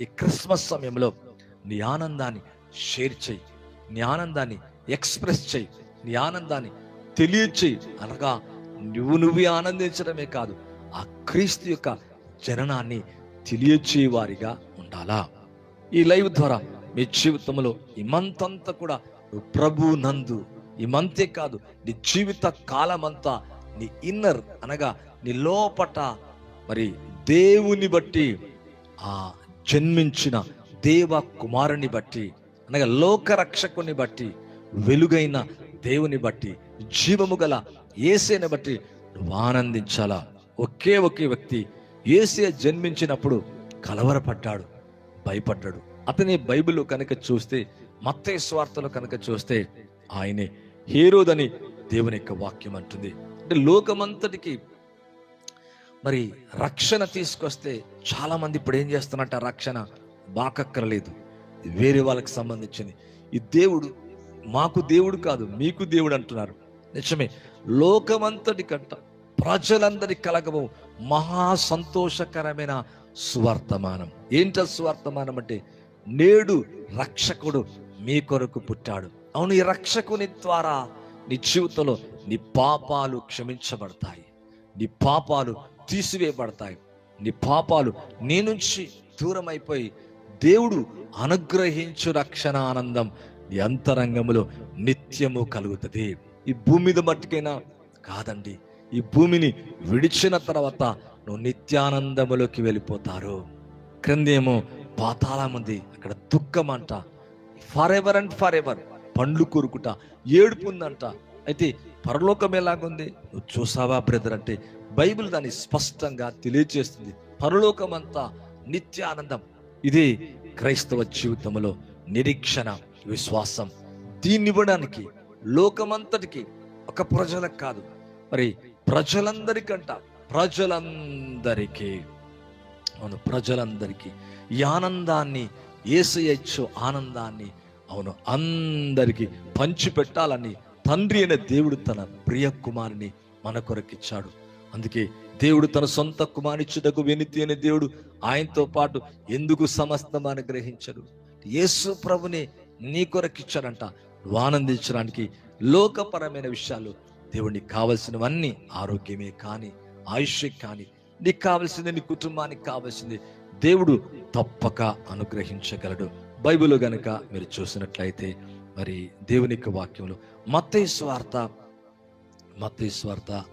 ఈ క్రిస్మస్ సమయంలో నీ ఆనందాన్ని షేర్ చేయి. నీ ఆనందాన్ని ఎక్స్ప్రెస్ చేయి. నీ ఆనందాన్ని తెలియచేయి. అనగా నువ్వు నువ్వే ఆనందించడమే కాదు ఆ క్రీస్తు యొక్క జననాన్ని తెలియచే వారిగా ఉండాలా? ఈ లైవ్ ద్వారా మీ జీవితంలో ఈ మంత్ అంతా కూడా ప్రభు నందు ఈ మంతే కాదు నీ జీవిత కాలమంతా నీ ఇన్నర్ అనగా నీ లోపట మరి దేవుని బట్టి ఆ జన్మించిన దేవ కుమారుని బట్టి అనగా లోకరక్షకుని బట్టి వెలుగైన దేవుని బట్టి జీవము గల ఏసేని బట్టి నువ్వు ఆనందించాలా? ఒకే ఒకే వ్యక్తి ఏసే జన్మించినప్పుడు కలవరపడ్డాడు భయపడ్డాడు. అతని బైబిల్ కనుక చూస్తే మత్తే స్వార్థలు కనుక చూస్తే ఆయనే హేరోదని దేవుని యొక్క వాక్యం అంటుంది. అంటే లోకమంతటికి మరి రక్షణ తీసుకొస్తే చాలామంది ఇప్పుడు ఏం చేస్తున్నట్ట రక్షణ బాకక్కరలేదు. వేరే వాళ్ళకి సంబంధించింది. ఈ దేవుడు మాకు దేవుడు కాదు మీకు దేవుడు అంటున్నారు. నిజమే లోకమంతటి కంట ప్రజలందరి కలగము మహా సంతోషకరమైన సువర్తమానం. ఏంట సువర్తమానం అంటే? నేడు రక్షకుడు మీ కొరకు పుట్టాడు. అవును ఈ రక్షకుని ద్వారా నీ జీవితంలో నీ పాపాలు క్షమించబడతాయి. నీ పాపాలు తీసివేయబడతాయి. నీ పాపాలు నీ నుంచి దూరం అయిపోయి దేవుడు అనుగ్రహించు రక్షణ ఆనందం నీ అంతరంగములో నిత్యము కలుగుతుంది. ఈ భూమి మీద మట్టుకైనా కాదండి ఈ భూమిని విడిచిన తర్వాత నువ్వు నిత్యానందములోకి వెళ్ళిపోతారు. క్రిందేమో పాతాళం ఉంది అక్కడ దుఃఖం అంట for ever and for ever పండ్లు కొరుకుట ఏడుపు ఉందంట. అయితే పరలోకం ఎలాగుంది? నువ్వు చూసావా బ్రదర్ అంటే బైబిల్ దాన్ని స్పష్టంగా తెలియజేస్తుంది. పరలోకం అంతా నిత్యానందం. ఇది క్రైస్తవ జీవితంలో నిరీక్షణ విశ్వాసం. దీన్ని ఇవ్వడానికి లోకమంతటికి ఒక ప్రజలకు కాదు. మరి ప్రజలందరికంట ప్రజలందరికీ అవును ప్రజలందరికీ ఈ ఆనందాన్ని ఏసయచ్చు ఆనందాన్ని అవును అందరికీ పంచిపెట్టాలని తండ్రి అనే దేవుడు తన ప్రియ కుమారుని మన కొరకిచ్చాడు. అందుకే దేవుడు తన సొంత కుమారిచ్చుటకు వెనితి అనే దేవుడు ఆయనతో పాటు ఎందుకు సమస్తం అనుగ్రహించడు యేసు ప్రభుని నీ కొరకిచ్చాడంట నువ్వు ఆనందించడానికి లోకపరమైన విషయాలు దేవుడికి కావలసినవన్నీ ఆరోగ్యమే కానీ ఆయుష్ కానీ నీకు కావలసింది నీ కుటుంబానికి కావలసింది దేవుడు తప్పక అనుగ్రహించగలడు. బైబిల్ గనుక మీరు చూసినట్లయితే మరి దేవుని యొక్క వాక్యంలో మత్తయి స్వార్థ మత్తయి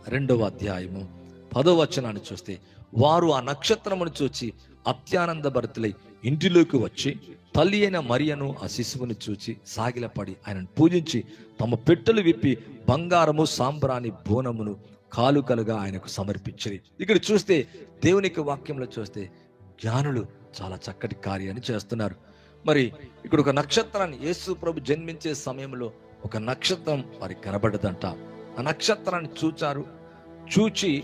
రెండవ అధ్యాయము పదో వచనాన్ని చూస్తే వారు ఆ నక్షత్రమును చూచి అత్యానంద భరితులై ఇంటిలోకి వచ్చి తల్లి అయిన మరియను ఆ శిశువుని చూచి సాగిలపడి ఆయనను పూజించి తమ పెట్టెలు విప్పి బంగారము సాంబ్రాణి బోనమును కాలుకలుగా ఆయనకు సమర్పించింది ఇక్కడ చూస్తే దేవునికి వాక్యంలో చూస్తే జ్ఞానులు చాలా చక్కటి కార్యాన్ని చేస్తున్నారు. మరి ఇక్కడ ఒక నక్షత్రాన్ని యేసు ప్రభు జన్మించే సమయంలో ఒక నక్షత్రం వారికి కనబడదంట ఆ నక్షత్రాన్ని చూచారు. చూచి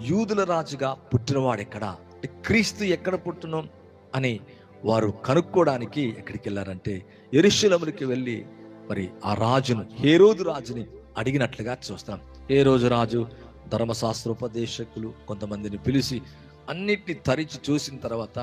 యూదుల రాజుగా పుట్టినవాడు ఎక్కడ? అంటే క్రీస్తు ఎక్కడ పుట్టును? అని వారు కనుక్కోవడానికి ఎక్కడికి వెళ్ళారంటే ఎరుశలములకి వెళ్ళి మరి ఆ రాజును ఏ రోజు రాజుని అడిగినట్లుగా చూస్తాం. ఏ రోజు రాజు ధర్మశాస్త్రోపదేశకులు కొంతమందిని పిలిచి అన్నిటిని తరిచి చూసిన తర్వాత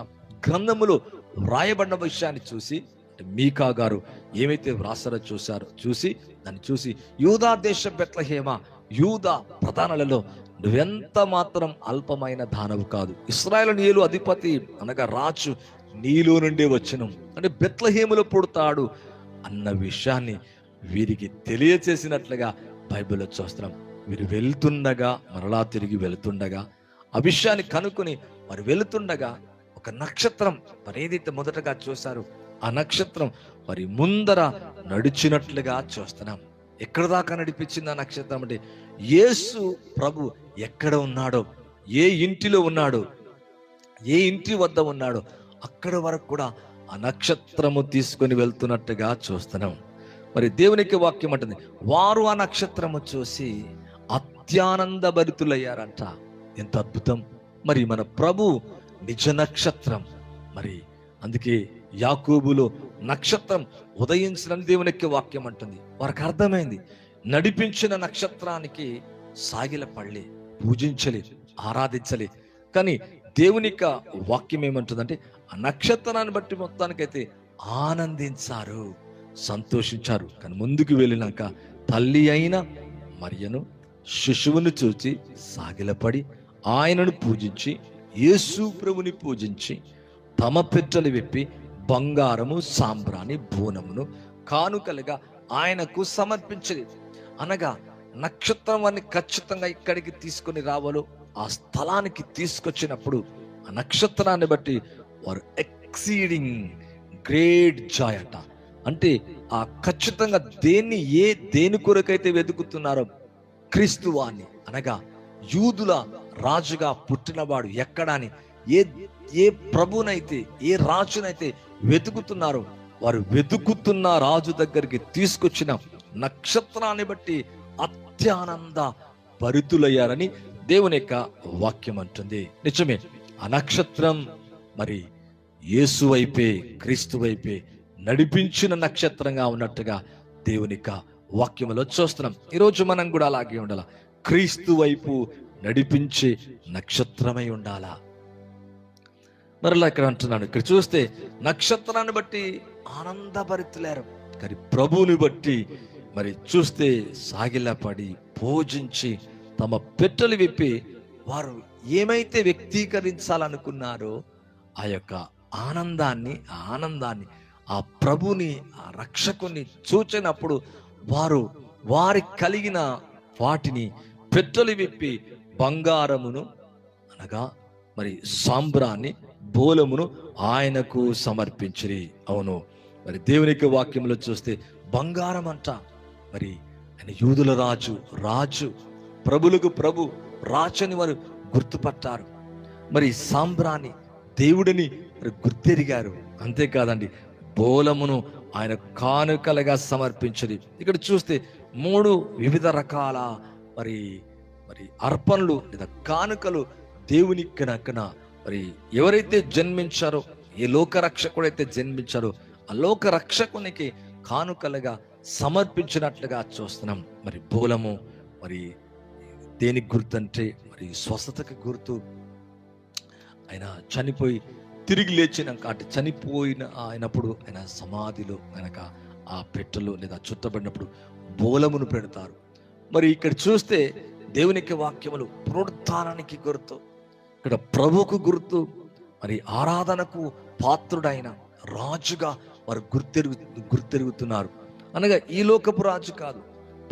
గ్రంథములో వ్రాయబడిన విషయాన్ని చూసి అంటే మీకా గారు ఏమైతే వ్రాసారో చూశారో చూసి దాన్ని చూసి యూదా దేశ బెత్లహేమ యూదా ప్రధానులలో నువ్వెంత మాత్రం అల్పమైన దానవు కాదు. ఇస్రాయల్ నీలు అధిపతి అనగా రాజు నీలో నుండి వచ్చినం. అంటే బెత్లహేములో పుడతాడు అన్న విషయాన్ని వీరికి తెలియచేసినట్లుగా బైబిల్లో చూస్తున్నాం. వీరు వెళ్తుండగా మరలా తిరిగి వెళుతుండగా ఆ విషయాన్ని కనుక్కొని వారు వెళుతుండగా ఒక నక్షత్రం మరి ఏదైతే మొదటగా చూశారు ఆ నక్షత్రం మరి ముందర నడిచినట్లుగా చూస్తున్నాం. ఎక్కడ దాకా నడిపించింది ఆ నక్షత్రం అంటే యేసు ప్రభు ఎక్కడ ఉన్నాడో ఏ ఇంటిలో ఉన్నాడో ఏ ఇంటి వద్ద ఉన్నాడో అక్కడ వరకు కూడా ఆ నక్షత్రము తీసుకొని వెళ్తున్నట్టుగా చూస్తున్నాం. మరి దేవునికి వాక్యం అంటుంది వారు ఆ నక్షత్రము చూసి అత్యానంద భరితులయ్యారంట. ఎంత అద్భుతం! మరి మన ప్రభు నిజ నక్షత్రం. మరి అందుకే యాకూబులో నక్షత్రం ఉదయించిన దేవునికి వాక్యం అంటుంది. వారికి అర్థమైంది. నడిపించిన నక్షత్రానికి సాగిల పళ్ళి పూజించలే ఆరాధించలే. కానీ దేవుని యొక్క వాక్యం ఏమంటుందంటే ఆ నక్షత్రాన్ని బట్టి మొత్తానికైతే ఆనందించారు సంతోషించారు. కానీ ముందుకు వెళ్ళినాక తల్లి అయిన మరియను శిశువును చూచి సాగిలపడి ఆయనను పూజించి యేసు ప్రభుని పూజించి తమ పెట్టెలు విప్పి బంగారము సాంబ్రాణి బోనమును కానుకలుగా ఆయనకు సమర్పించది అనగా నక్షత్రం అని ఖచ్చితంగా ఇక్కడికి తీసుకొని రావాలో ఆ స్థలానికి తీసుకొచ్చినప్పుడు ఆ నక్షత్రాన్ని బట్టి వారు ఎక్సీడింగ్ గ్రేట్ జాయ్ అట. అంటే ఆ ఖచ్చితంగా దేన్ని ఏ దేని కొరకైతే వెతుకుతున్నారో క్రీస్తువాన్ని అనగా యూదుల రాజుగా పుట్టినవాడు ఎక్కడాని ఏ ఏ ప్రభునైతే ఏ రాజునైతే వెతుకుతున్నారో వారు వెతుకుతున్న రాజు దగ్గరికి తీసుకొచ్చిన నక్షత్రాన్ని బట్టి అత్యానంద భరితులయ్యారని దేవుని యొక్క వాక్యం అంటుంది. నిజమే ఆ నక్షత్రం మరి యేసు వైపే క్రీస్తు వైపే నడిపించిన నక్షత్రంగా ఉన్నట్టుగా దేవుని యొక్క వాక్యంలో చూస్తున్నాం. ఈరోజు మనం కూడా అలాగే ఉండాల? క్రీస్తు వైపు నడిపించే నక్షత్రమై ఉండాలా? మరలా ఇక్కడ అంటున్నాను ఇక్కడ చూస్తే నక్షత్రాన్ని బట్టి ఆనందభరితులేరు కానీ ప్రభువుని బట్టి మరి చూస్తే సాగిలపడి పూజించి తమ పెట్టెలు విప్పి వారు ఏమైతే వ్యక్తీకరించాలనుకున్నారో ఆ యొక్క ఆనందాన్ని ఆనందాన్ని ఆ ప్రభుని ఆ రక్షకుని చూచినప్పుడు వారు వారి కలిగిన వాటిని పెట్టెలు విప్పి బంగారమును అనగా మరి సాంబ్రాన్ని బోలమును ఆయనకు సమర్పించిరి. అవును. మరి దేవునికి వాక్యంలో చూస్తే బంగారం అంట మరి ఆయన యూదుల రాజు రాజు ప్రభులకు ప్రభు రాజని వారు గుర్తుపట్టారు. మరి సాంబ్రాన్ని దేవుడిని మరి గుర్తెరిగారు. అంతేకాదండి బోలమును ఆయన కానుకలుగా సమర్పించది ఇక్కడ చూస్తే మూడు వివిధ రకాల మరి మరి అర్పణలు లేదా కానుకలు దేవునికి కనుక మరి ఎవరైతే జన్మించారో ఏ లోక రక్షకుడైతే జన్మించారో ఆ లోక రక్షకునికి కానుకలుగా సమర్పించినట్లుగా చూస్తున్నాం. మరి బోలము మరి దేనికి గుర్తు అంటే మరి స్వస్థతకి గుర్తు. ఆయన చనిపోయి తిరిగి లేచినాక అంటే చనిపోయిన అయినప్పుడు ఆయన సమాధిలో కనుక ఆ పెట్టెలో లేదా చుట్టబడినప్పుడు బోలమును పెడతారు. మరి ఇక్కడ చూస్తే దేవునికి వాక్యములు పునరుద్ధానానికి గుర్తు. ఇక్కడ ప్రభుకు గుర్తు మరి ఆరాధనకు పాత్రుడైన రాజుగా వారు గుర్తెరుగు గుర్తెరుగుతున్నారు. అనగా ఈ లోకపు రాజు కాదు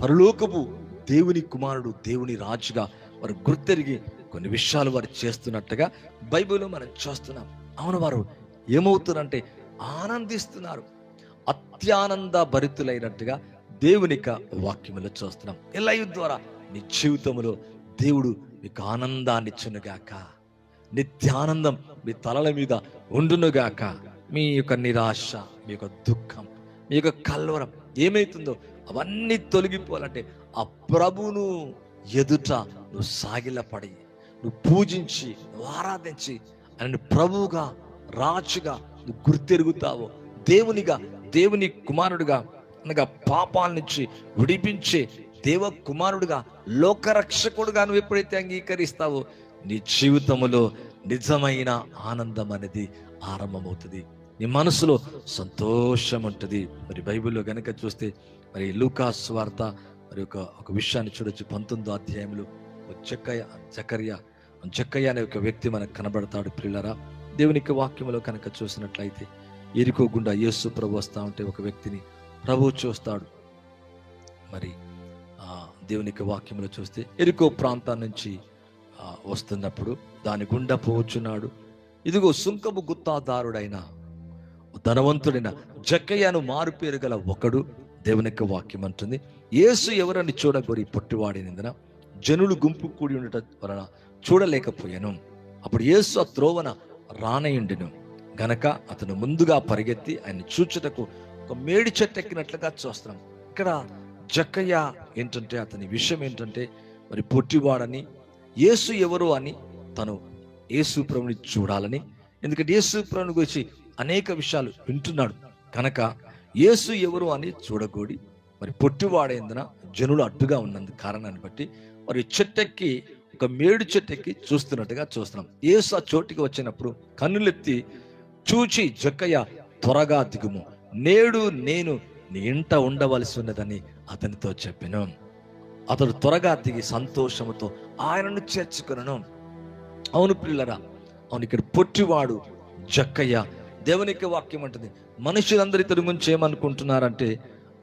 పరలోకపు దేవుని కుమారుడు దేవుని రాజుగా వారు గుర్తెరిగి కొన్ని విషయాలు వారు చేస్తున్నట్టుగా బైబిల్లో మనం చూస్తున్నాం. అవును వారు ఏమవుతున్నారంటే ఆనందిస్తున్నారు. అత్యానంద భరితులైనట్టుగా దేవుని యొక్క వాక్యములో చూస్తున్నాం. ఇలా ద్వారా నీ జీవితంలో దేవుడు మీకు ఆనందాన్ని ఇచ్చునుగాక. నిత్యానందం మీ తలల మీద ఉండునుగాక మీ యొక్క నిరాశ మీ యొక్క దుఃఖం మీ యొక్క కల్వరం ఏమైతుందో అవన్నీ తొలగిపోవాలంటే ఆ ప్రభును ఎదుట నువ్వు సాగిలపడి నువ్వు పూజించి నువ్వు ఆరాధించి ఆయన ప్రభువుగా రాజుగా నువ్వు గుర్తెరుగుతావో దేవునిగా దేవుని కుమారుడుగా అనగా పాపాల నుంచి విడిపించే దేవ కుమారుడుగా లోకరక్షకుడుగా నువ్వు ఎప్పుడైతే అంగీకరిస్తావో నీ జీవితంలో నిజమైన ఆనందం అనేది ఆరంభమవుతుంది. నీ మనసులో సంతోషం ఉంటుంది. మరి బైబిల్లో కనుక చూస్తే మరి లూకాస్ వార్త మరి ఒక ఒక విషయాన్ని చూడొచ్చు. పంతొమ్మిదో అధ్యాయంలో చెక్కయ్య చకరియ చెక్కయ్య అనే ఒక వ్యక్తి మనకు కనబడతాడు పిల్లరా దేవునికి వాక్యంలో కనుక చూసినట్లయితే ఎరుకోకుండా యేసు ప్రభు వస్తా ఉంటే ఒక వ్యక్తిని ప్రభు చూస్తాడు. మరి దేవునికి వాక్యంలో చూస్తే ఎరుకో ప్రాంతం నుంచి వస్తున్నప్పుడు దాని గుండా పోవచ్చున్నాడు ఇదిగో సుంకము గుత్తాదారుడైన ధనవంతుడైన జక్కయ్యను మారుపేరు గల ఒకడు దేవుని యొక్క వాక్యం అంటుంది. యేసు ఎవరని చూడగోరి పొట్టివాడినందున జనులు గుంపు కూడి ఉండటం వలన చూడలేకపోయాను. అప్పుడు యేసు ఆ త్రోవన రానయుండెను. గనక అతను ముందుగా పరిగెత్తి ఆయన చూచుటకు ఒక మేడి చెట్టు ఎక్కినట్లుగా చూస్తున్నాం. ఇక్కడ జక్కయ్య ఏంటంటే అతని విషయం ఏంటంటే మరి పొట్టివాడని యేసు ఎవరు అని తను యేసు ప్రభుని చూడాలని ఎందుకంటే యేసు ప్రభుని గురించి అనేక విషయాలు వింటున్నాడు. కనుక యేసు ఎవరు అని చూడకూడి మరి పొట్టివాడైందున జనులు అడ్డుగా ఉన్నందు కారణాన్ని బట్టి మరి చెట్టెక్కి ఒక మేడు చెట్టెక్కి చూస్తున్నట్టుగా చూస్తున్నాం. యేసు ఆ చోటికి వచ్చినప్పుడు కన్నులెత్తి చూచి జక్కయ్య త్వరగా దిగుము. నేడు నేను నీ ఇంట ఉండవలసి ఉన్నదని అతనితో చెప్పాను. అతడు త్వరగా దిగి సంతోషముతో ఆయనను చేర్చుకున్నాను అవును పిల్లరా అవును ఇక్కడ పొట్టివాడు జక్కయ్య దేవునికి వాక్యం అంటుంది. మనుషులందరి ఇతని గురించి ఏమనుకుంటున్నారంటే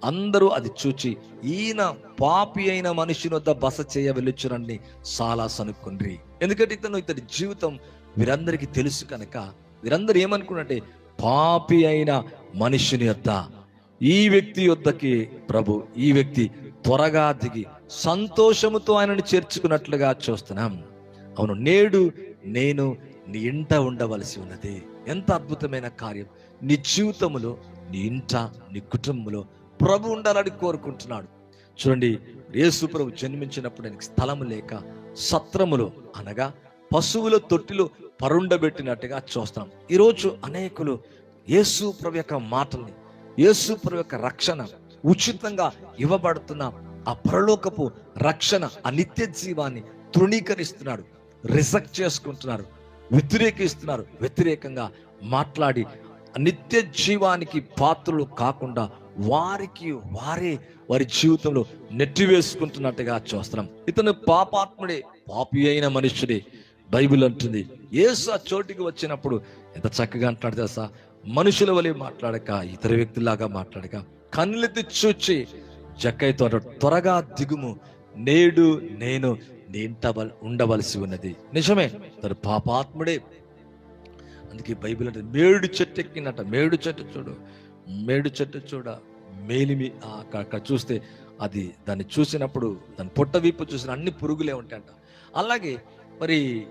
అందరూ అది చూచి ఈయన పాపి అయిన మనిషిని వద్ద బస చేయ వెళ్ళొచ్చునని చాలా సనుక్కుండ్రి ఎందుకంటే ఇతను ఇతడి జీవితం వీరందరికీ తెలుసు కనుక వీరందరూ ఏమనుకున్నట్టే పాపి అయిన మనిషిని యొద్ద ఈ వ్యక్తి యొద్దకి ప్రభు ఈ వ్యక్తి త్వరగా దిగి సంతోషముతో ఆయనను చేర్చుకున్నట్లుగా చూస్తున్నాం. అవును నేడు నేను నీ ఇంట ఉండవలసి ఉన్నది. ఎంత అద్భుతమైన కార్యం. నీ జీవితములో నీ ఇంట నీ కుటుంబంలో ప్రభు ఉండాలని కోరుకుంటున్నాడు. చూడండి యేసు ప్రభు జన్మించినప్పుడు ఆయనకి స్థలము లేక సత్రములో అనగా పశువుల తొట్టిలో పరుండబెట్టినట్టుగా చూస్తాం ఈరోజు అనేకులు యేసు ప్రభు యొక్క మాటల్ని యేసు ప్రభు యొక్క రక్షణ ఉచితంగా ఇవ్వబడుతున్న ఆ పరలోకపు రక్షణ ఆ నిత్య జీవాన్ని తృణీకరిస్తున్నాడు రిజెక్ట్ చేసుకుంటున్నారు వ్యతిరేకిస్తున్నారు. వ్యతిరేకంగా మాట్లాడి నిత్య జీవానికి పాత్రలు కాకుండా వారికి వారే వారి జీవితంలో నెట్టివేసుకుంటున్నట్టుగా చూస్తున్నాం. ఇతను పాపాత్ముడే పాపి అయిన మనుషుడే బైబిల్ అంటుంది. ఏసు ఆ చోటికి వచ్చినప్పుడు ఎంత చక్కగా అంటున్నాడు తెలుసా? మనుషుల వలె మాట్లాడక ఇతర వ్యక్తులాగా మాట్లాడక కన్నులెత్తి చూచి జక్కయ్యతో త్వరగా దిగుము. నేడు నేను నీ ఇంట ఉండవలసి ఉన్నది. నిజమే తను పాపాత్ముడే. అందుకే బైబిల్ అంటే మేడు చెట్టు ఎక్కినట మేడు చెట్టు చూడు మేడు చెట్టు చూడ మేలిమి అక్కడ చూస్తే అది దాన్ని చూసినప్పుడు దాని పొట్ట వీపు చూసిన అన్ని పురుగులే ఉంటాయంట. అలాగే మరి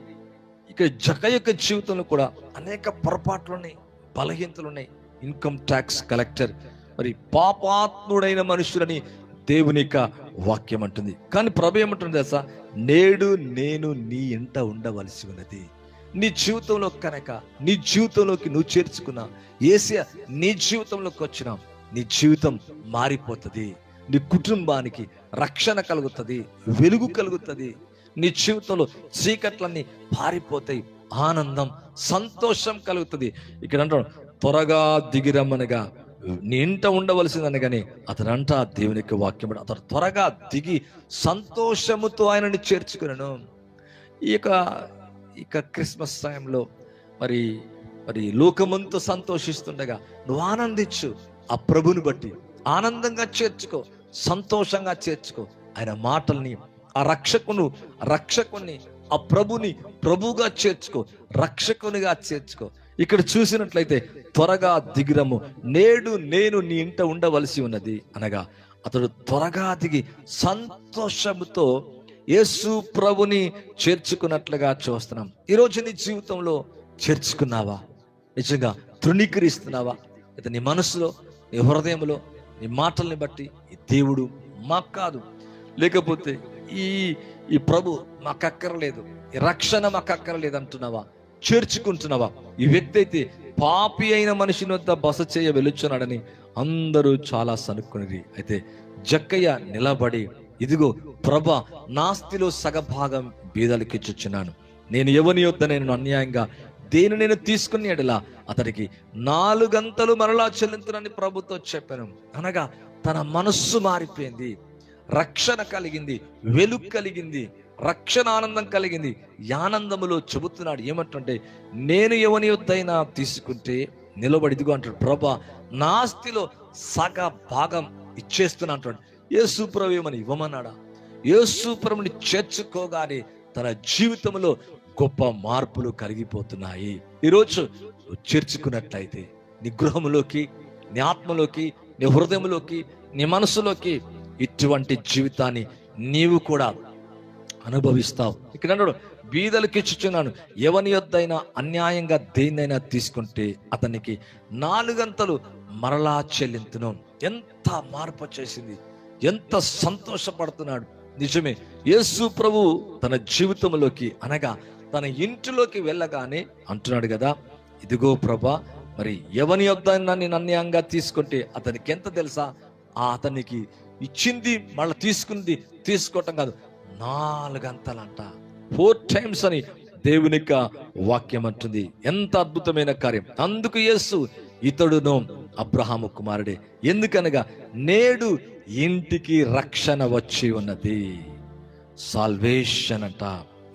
ఇక జక యొక్క జీవితంలో కూడా అనేక పొరపాట్లు ఉన్నాయి బలహీనతలు ఉన్నాయి ఇన్కమ్ ట్యాక్స్ కలెక్టర్ మరి పాపాత్ముడైన మనుషులని దేవుని యొక్క వాక్యం అంటుంది. కానీ ప్రభు ఏమంటుంది తెలుసా? నేడు నేను నీ ఇంట ఉండవలసి ఉన్నది. నీ జీవితంలో కనుక నీ జీవితంలోకి నువ్వు చేర్చుకున్నా ఏసియా నీ జీవితంలోకి వచ్చినా నీ జీవితం మారిపోతుంది. నీ కుటుంబానికి రక్షణ కలుగుతుంది వెలుగు కలుగుతుంది. నీ జీవితంలో చీకట్లన్నీ పారిపోతాయి. ఆనందం సంతోషం కలుగుతుంది. ఇక్కడ అంటాడు త్వరగా దిగిరమ్మనగా నింట ఇంట ఉండవలసిందనగానే అతనంట దేవుని యొక్క వాక్యం అతను త్వరగా దిగి సంతోషముతో ఆయనని చేర్చుకున్నాను ఈ యొక్క ఇక క్రిస్మస్ టైంలో మరి మరి లోకమంతా సంతోషిస్తుండగా నువ్వు ఆనందించు. ఆ ప్రభుని బట్టి ఆనందంగా చేర్చుకో సంతోషంగా చేర్చుకో. ఆయన మాటల్ని ఆ రక్షకును రక్షకుని ఆ ప్రభుని ప్రభుగా చేర్చుకో రక్షకునిగా చేర్చుకో. ఇక్కడ చూసినట్లయితే త్వరగా దిగిరము. నేడు నేను నీ ఇంట ఉండవలసి ఉన్నది అనగా అతడు త్వరగా దిగి సంతోషముతో యేసు ప్రభుని చేర్చుకున్నట్లుగా చూస్తున్నాం. ఈరోజు నీ జీవితంలో చేర్చుకున్నావా? నిజంగా తృణీకరిస్తున్నావా? అయితే నీ మనసులో నీ హృదయంలో నీ మాటల్ని బట్టి ఈ దేవుడు మాకు కాదు. లేకపోతే ఈ ఈ ప్రభు మాకక్కర్లేదు ఈ రక్షణ మాకక్కర్లేదు అంటున్నావా? చేర్చుకుంటున్నావా? ఈ వ్యక్తి అయితే పాపి అయిన మనిషిని వద్ద బస చేయ వెలుచున్నాడని అందరూ చాలా సనుక్కునేది అయితే జక్కయ్య నిలబడి ఇదిగో ప్రభ నాస్తిలో సగభాగం బీదలకి నేను ఎవని యొద్ద నేను అన్యాయంగా దేని నేను తీసుకునేడలా అతడికి నాలుగంతలు మరలా చెల్లించునని ప్రభుతో చెప్పాను. అనగా తన మనస్సు మారిపోయింది. రక్షణ కలిగింది. వెలుగు కలిగింది. రక్షణ ఆనందం కలిగింది. ఆనందములో చెబుతున్నాడు ఏమంటుంటే నేను ఎవని యొద్దైనా తీసుకుంటే నిలబడి ఇదిగో అంటాడు. ప్రభా నా ఆస్తిలో సగ భాగం ఇచ్చేస్తున్నా అంటాడు. యేసు ప్రభు ఏమని ఇవ్వమన్నాడా? యేసు ప్రభుని చేర్చుకోగానే తన జీవితంలో గొప్ప మార్పులు కలిగిపోతున్నాయి ఈరోజు నువ్వు చేర్చుకున్నట్లయితే నీ గృహంలోకి నీ ఆత్మలోకి నీ హృదయంలోకి నీ మనసులోకి ఇటువంటి జీవితాన్ని నీవు కూడా అనుభవిస్తావు. ఇక్కడ అన్నాడు బీదలకి ఇచ్చుచున్నాను. ఎవని యొద్దైనా అన్యాయంగా దేన్నైనా తీసుకుంటే అతనికి నాలుగంతలు మరలా చెల్లింతును ఎంత మార్పు చేసింది ఎంత సంతోషపడుతున్నాడు. నిజమే యేసు ప్రభు తన జీవితంలోకి అనగా తన ఇంటిలోకి వెళ్ళగానే అంటున్నాడు కదా ఇదిగో ప్రభా మరి ఎవని యొద్దైనా నేను అన్యాయంగా తీసుకుంటే అతనికి ఎంత తెలుసా? ఆ అతనికి ఇచ్చింది మళ్ళీ తీసుకుంది తీసుకోవటం కాదు. నాలుగంతలంట. ఫోర్ టైమ్స్ అని దేవుని యొక్క వాక్యం అంటుంది ఎంత అద్భుతమైన కార్యం. అందుకు యేసు ఇతడును అబ్రహాము కుమారుడే. ఎందుకనగా నేడు ఇంటికి రక్షణ వచ్చి ఉన్నది. సాల్వేషన్ అంట.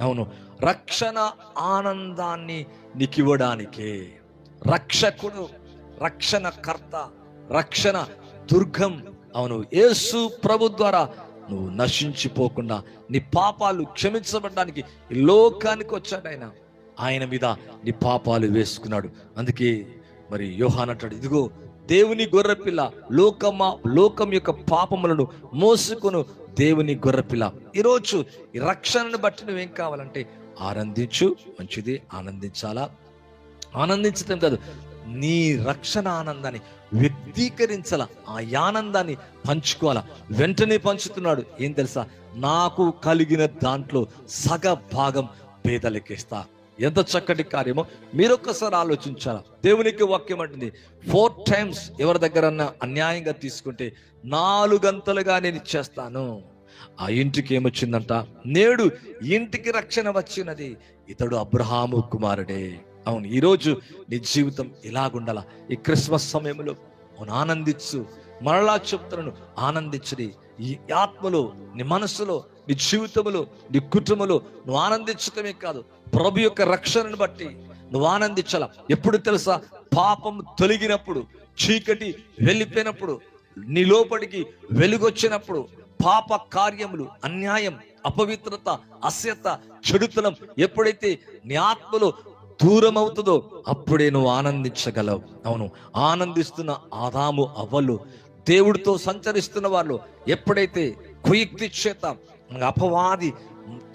అవును. రక్షణ ఆనందాన్ని నీకు ఇవ్వడానికే రక్షకుడు రక్షణ కర్త రక్షణ దుర్గం. అవును. యేసు ప్రభు ద్వారా నువ్వు నశించిపోకుండా నీ పాపాలు క్షమించబడడానికి లోకానికి వచ్చాడు ఆయన. ఆయన మీద నీ పాపాలు వేసుకున్నాడు. అందుకే మరి యోహాన్ అంటాడు ఇదిగో దేవుని గొర్రెపిల్ల లోకమా లోకం యొక్క పాపములను మోసుకొను దేవుని గొర్రెపిల్ల. ఈరోజు ఈ రక్షణను బట్టి నువ్వేం కావాలంటే ఆనందించు మంచిది ఆనందించాలా? ఆనందించటం కాదు నీ రక్షణ ఆనందాన్ని వ్యక్తీకరించాల ఆ ఆనందాన్ని పంచుకోవాలా. వెంటనే పంచుతున్నాడు. ఏం తెలుసా? నాకు కలిగిన దాంట్లో సగ భాగం పేదలకిస్తా. ఎంత చక్కటి కార్యమో. మీరొక్కసారి ఆలోచించాలా? దేవునికి వాక్యం అంటుంది ఫోర్ టైమ్స్ ఎవరి దగ్గరన్నా అన్యాయంగా తీసుకుంటే నాలుగంతలుగా నేను ఇచ్చేస్తాను. ఆ ఇంటికి ఏమొచ్చిందంట? నేడు ఇంటికి రక్షణ వచ్చినది. ఇతడు అబ్రహాము కుమారుడే. అవును ఈరోజు నీ జీవితం ఇలాగుండాల? ఈ క్రిస్మస్ సమయంలో అవును ఆనందించు. మరలా చెప్తున్నాను ఆనందించని ఈ ఆత్మలో నీ మనసులో నీ జీవితంలో నీ కుటుంబంలో నువ్వు ఆనందించటమే కాదు ప్రభు యొక్క రక్షణను బట్టి నువ్వు ఆనందించాల? ఎప్పుడు తెలుసా? పాపం తొలగినప్పుడు చీకటి వెళ్ళిపోయినప్పుడు నీ లోపలికి వెలుగొచ్చినప్పుడు పాప కార్యములు అన్యాయం అపవిత్రత అస్యత చెడుతనం ఎప్పుడైతే నీ ఆత్మలో దూరం అవుతుందో అప్పుడే నువ్వు ఆనందించగలవు. అవును ఆనందిస్తున్న ఆదాము అవ్వలు దేవుడితో సంచరిస్తున్న వాళ్ళు ఎప్పుడైతే కుయుక్తి చేత అపవాది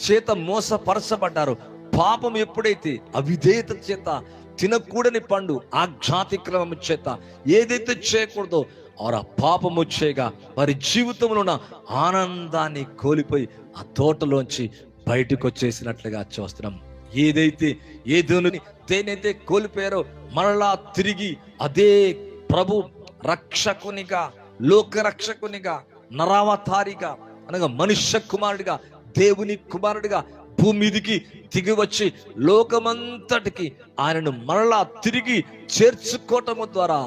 చేత మోసపరచబడ్డారో పాపం ఎప్పుడైతే అవిధేయత చేత తినకూడని పండు ఆఘాతిక్రమం చేత ఏదైతే చేయకూడదో వారు ఆ పాపము చేయగా వారి జీవితంలో ఉన్న ఆనందాన్ని కోల్పోయి ఆ తోటలోంచి బయటకు వచ్చేసినట్లుగా చూస్తున్నాం. ఏదైతే ఏదోని దేనైతే కోల్పోయారో మరలా తిరిగి అదే ప్రభు రక్షకునిగా లోక రక్షకునిగా నరావతారిగా అనగా మనుష్య కుమారుడిగా దేవుని కుమారుడిగా భూమిదికి దిగి వచ్చి లోకమంతటికి ఆయనను మరలా తిరిగి చేర్చుకోవటము ద్వారా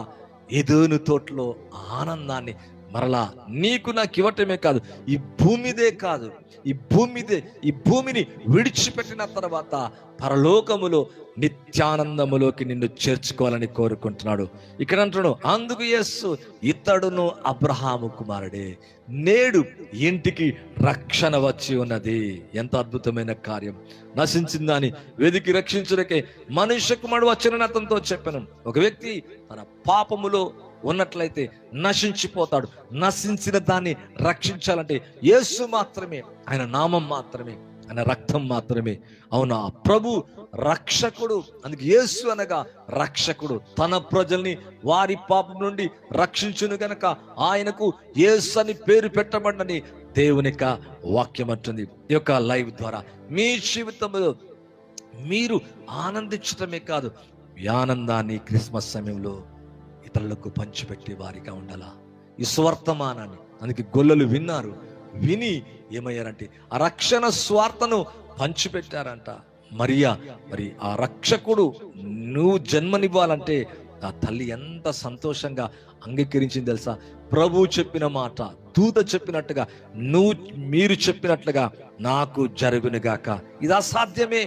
ఎదోను తోటలో ఆనందాన్ని మరలా నీకు నాకు ఇవ్వటమే కాదు ఈ భూమిదే కాదు ఈ భూమిదే ఈ భూమిని విడిచిపెట్టిన తర్వాత పరలోకములో నిత్యానందములోకి నిన్ను చేర్చుకోవాలని కోరుకుంటున్నాడు. ఇక్కడ అంటున్నాడు అందుకు యస్సు ఇతడును అబ్రహాము కుమారుడే నేడు ఇంటికి రక్షణ వచ్చి ఉన్నది. ఎంత అద్భుతమైన కార్యం. నశించిన దాన్ని వెదికి రక్షించుటకే మనుష్య కుమారుడు వచ్చిన అతనితో చెప్పాను. ఒక వ్యక్తి తన పాపములో ఉన్నట్లయితే నశించిపోతాడు. నశించిన దాన్ని రక్షించాలంటే యేసు మాత్రమే ఆయన నామం మాత్రమే ఆయన రక్తం మాత్రమే. అవునా? ప్రభు రక్షకుడు. అందుకే యేసు అనగా రక్షకుడు. తన ప్రజల్ని వారి పాపం నుండి రక్షించును గనక ఆయనకు యేసు అని పేరు పెట్టబడని దేవుని యొక్క వాక్యం అంటుంది. ఈ యొక్క లైవ్ ద్వారా మీ జీవితంలో మీరు ఆనందించటమే కాదు ఈ ఆనందాన్ని క్రిస్మస్ సమయంలో ఇతరులకు పంచిపెట్టే వారిగా ఉండాలా. ఈ స్వార్థమానాన్ని అందుకే గొల్లలు విన్నారు. విని ఏమయ్యారంటే ఆ రక్షణ స్వార్థను పంచిపెట్టారంట. మరియా మరి ఆ రక్షకుడు నువ్వు జన్మనివ్వాలంటే ఆ తల్లి ఎంత సంతోషంగా అంగీకరించింది తెలుసా? ప్రభు చెప్పిన మాట దూత చెప్పినట్టుగా నువ్వు మీరు చెప్పినట్లుగా నాకు జరుగునుగాక. ఇది అసాధ్యమే.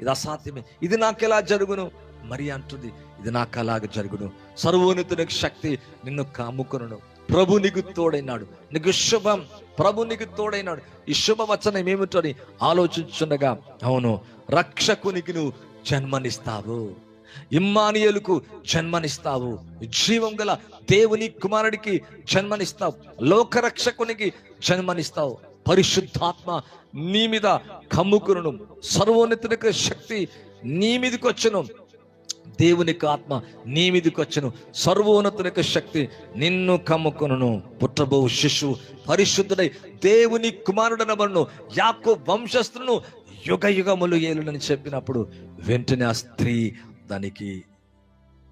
ఇది అసాధ్యమే. ఇది నాకు ఎలా జరుగును? మరి అంటుంది ఇది నాకు అలాగ జరుగును. సర్వోన్నతునికి శక్తి నిన్ను కాముకును ప్రభు నీకు తోడైనాడు. నీకు శుభం. ప్రభు నీకు తోడైనాడు. ఈ శుభవచనం ఏమిటని ఆలోచించుండగా అవును రక్షకునికి నువ్వు జన్మనిస్తావు. ఇమ్మానియలకు జన్మనిస్తావు. జీవం గల దేవుని కుమారుడికి జన్మనిస్తావు. లోకరక్షకునికి జన్మనిస్తావు. పరిశుద్ధాత్మ నీ మీద కమ్ముకును సర్వోన్నతునికి శక్తి నీ మీదకి వచ్చును దేవునికి ఆత్మ నీ మీదకి వచ్చును. సర్వోన్నతునికి శక్తి నిన్ను కమ్ముకొనును. పుట్టబో శిశువు పరిశుద్ధుడై దేవుని కుమారుడనబడును యాకో వంశస్థులను యుగ యుగములు ఏలునని చెప్పినప్పుడు వెంటనే ఆ స్త్రీ దానికి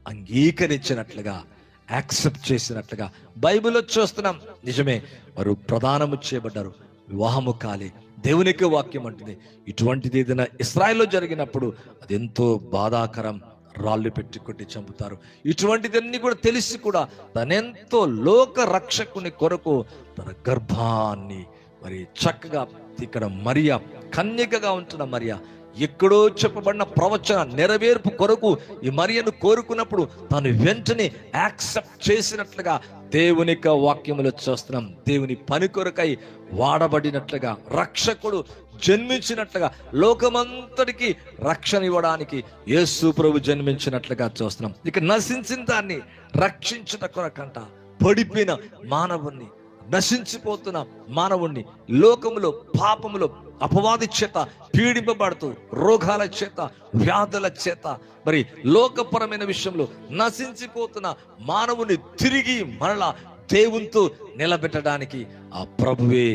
అంగీకరించినట్లుగా యాక్సెప్ట్ చేసినట్లుగా బైబిల్లో చూస్తున్నాం. నిజమే వారు ప్రధానము చేయబడ్డారు. వివాహము కాలే. దేవునికి వాక్యం అంటుంది. ఇటువంటిది ఏదైనా ఇస్రాయల్లో జరిగినప్పుడు అది ఎంతో బాధాకరం. రాళ్ళు పెట్టి కొట్టి చంపుతారు. ఇటువంటిదన్నీ కూడా తెలిసి కూడా తనెంతో లోక రక్షకుని కొరకు తన గర్భాన్ని మరి చక్కగా ఇక్కడ మరియా కన్యకగా ఉంటున్న మరియా ఎక్కడో చెప్పబడిన ప్రవచన నెరవేర్పు కొరకు ఈ మరియను కోరుకున్నప్పుడు తాను వెంటనే యాక్సెప్ట్ చేసినట్లుగా దేవుని యొక్క వాక్యములు చూస్తున్నాం. దేవుని పని కొరకై వాడబడినట్లుగా రక్షకుడు జన్మించినట్లుగా లోకమంతటికి రక్షణ ఇవ్వడానికి యేసు ప్రభు జన్మించినట్లుగా చూస్తున్నాం. ఇక నశించిన దాన్ని రక్షించుట కొరకంట పడిపోయిన మానవుణ్ణి నశించిపోతున్న మానవుణ్ణి లోకములో పాపములో అపవాది చేత పీడింపబడుతూ రోగాల చేత వ్యాధుల చేత మరి లోకపరమైన విషయంలో నశించిపోతున్న మానవుని తిరిగి మరలా దేవునితో నిలబెట్టడానికి ఆ ప్రభువే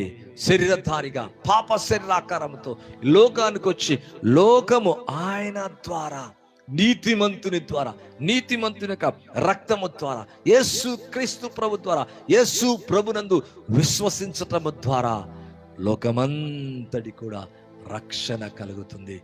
శరీరధారిగా పాప శరీరాకారంతో లోకానికి వచ్చి లోకము ఆయన ద్వారా నీతిమంతుని ద్వారా నీతిమంతుని యొక్క రక్తము ద్వారా యేసు క్రీస్తు ప్రభు ద్వారా యేసు ప్రభునందు విశ్వసించటము ద్వారా లోకమంతటి కూడా రక్షణ కలుగుతుంది.